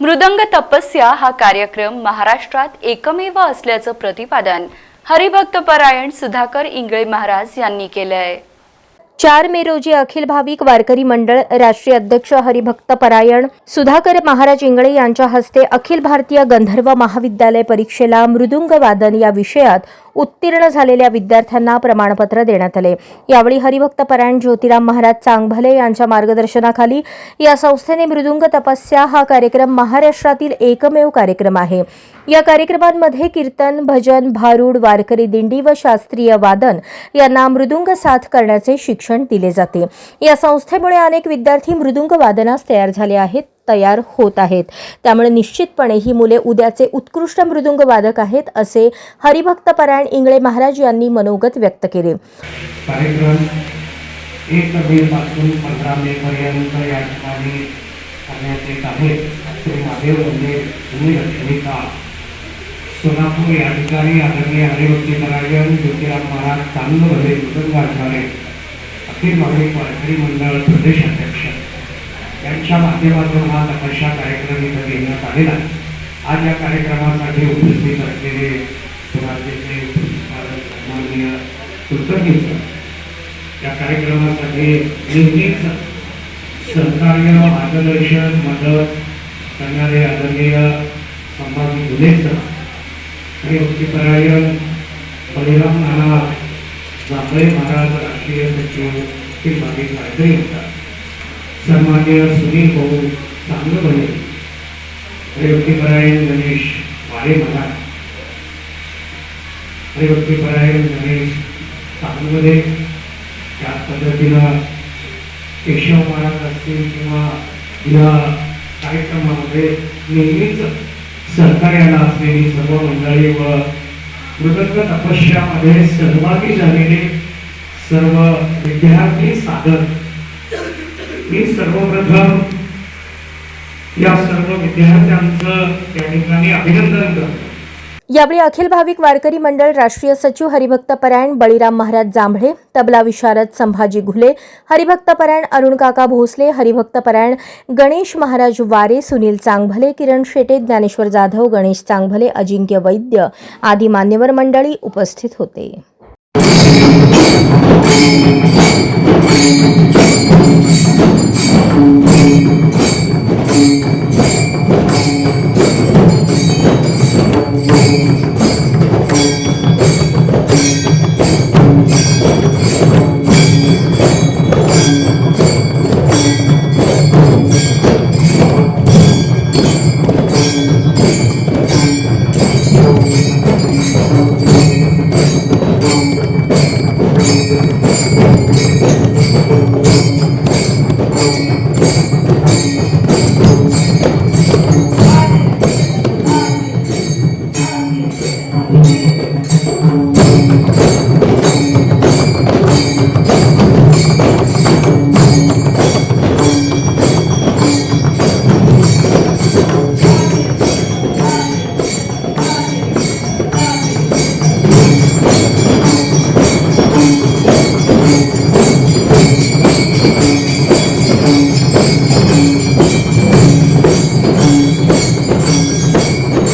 मृदंग तपस्या हा कार्यक्रम महाराष्ट्रात एकमेव असल्याचं प्रतिपादन हरिभक्तपरायण सुधाकर इंगळे महाराज यांनी केलं आहे चार मे रोजी अखिल भाविक वारकरी मंडळ राष्ट्रीय अध्यक्ष हरिभक्त परायण सुधाकर महाराज इंगळे यांच्या हस्ते अखिल भारतीय गंधर्व महाविद्यालय परीक्षेला मृदुंग वादन या विषयात उत्तीर्ण झालेल्या विद्यार्थ्यांना प्रमाणपत्र देण्यात आले. यावेळी हरिभक्त परायण ज्योतिराम महाराज चांगभले यांच्या मार्गदर्शनाखाली या संस्थेने मृदुंग तपस्या हा कार्यक्रम महाराष्ट्रातील एकमेव कार्यक्रम आहे. या कार्यक्रमांमध्ये कीर्तन भजन भारूड वारकरी दिंडी व शास्त्रीय वादन यांना मृदुंग साथ करण्याचे शिक्षण दिले जाते. या संस्थेमुळे अनेक विद्यार्थी मृदुंग वादनास तयार झाले आहेत. तयार होत आहेत. त्यामुळे निश्चितपणे ही मुले उद्याचे उत्कृष्ट मृदुंग वादक आहेत असे हरिभक्त परायण इंगळे महाराज यांनी मनोगत व्यक्त केले. कार्यक्रम एक मेपासून पंधरा मेपर्यंत या ठिकाणी करण्यात येत आहे. श्री महादेव मंदिर भूमिरक्षणिका सोलापूर या ठिकाणी आदरणीय हरिभक्ती नारायण ज्योतिराम महाराज चांदोमध्ये मृदंगाचार्य अखिल भाविक वारकरी मंडळ प्रदेशाध्यक्ष. यांच्या माध्यमातून हा नकाशा कार्यक्रम इथं घेण्यात आलेला आज या कार्यक्रमासाठी उपस्थित असलेले राज्याचे माननीय कुलकर्णी या कार्यक्रमासाठी नेहमीच सहकार्य मार्गदर्शन मदत करणारे आदरणीय संभाजी गुन्हेसर आणि वृत्तीपरायण बलिराम नाना जांभळे महाराज राष्ट्रीय सचिव श्री भाविक कायदे होता सन्मान्य सुनील भाऊ चांगलं बने हरिभक्तीपरायण गणेश वारे महाराज हरिभक्तीपरायण गणेश चांगलमध्ये त्याच पद्धतीनं केशव महाराज असतील किंवा या कार्यक्रमामध्ये नेहमीच सहकार्याला असलेली सर्व मंडळी व मृदंग तपस्यामध्ये सहभागी झालेले सर्व विद्यार्थी साधक मी सर्वप्रथम या सर्व विद्यार्थ्यांचं या ठिकाणी अभिनंदन करतो. यावेळी अखिल भाविक वारकरी मंडळ राष्ट्रीय सचिव हरिभक्त परायण बळीराम महाराज जांभळे तबला विशारद संभाजी घुले हरिभक्त परायण अरुणकाका भोसले हरिभक्त परायण गणेश महाराज वारे सुनील चांगभले किरण शेटे ज्ञानेश्वर जाधव गणेश चांगभले अजिंक्य वैद्य आदी मान्यवर मंडळी उपस्थित होते. Thank you.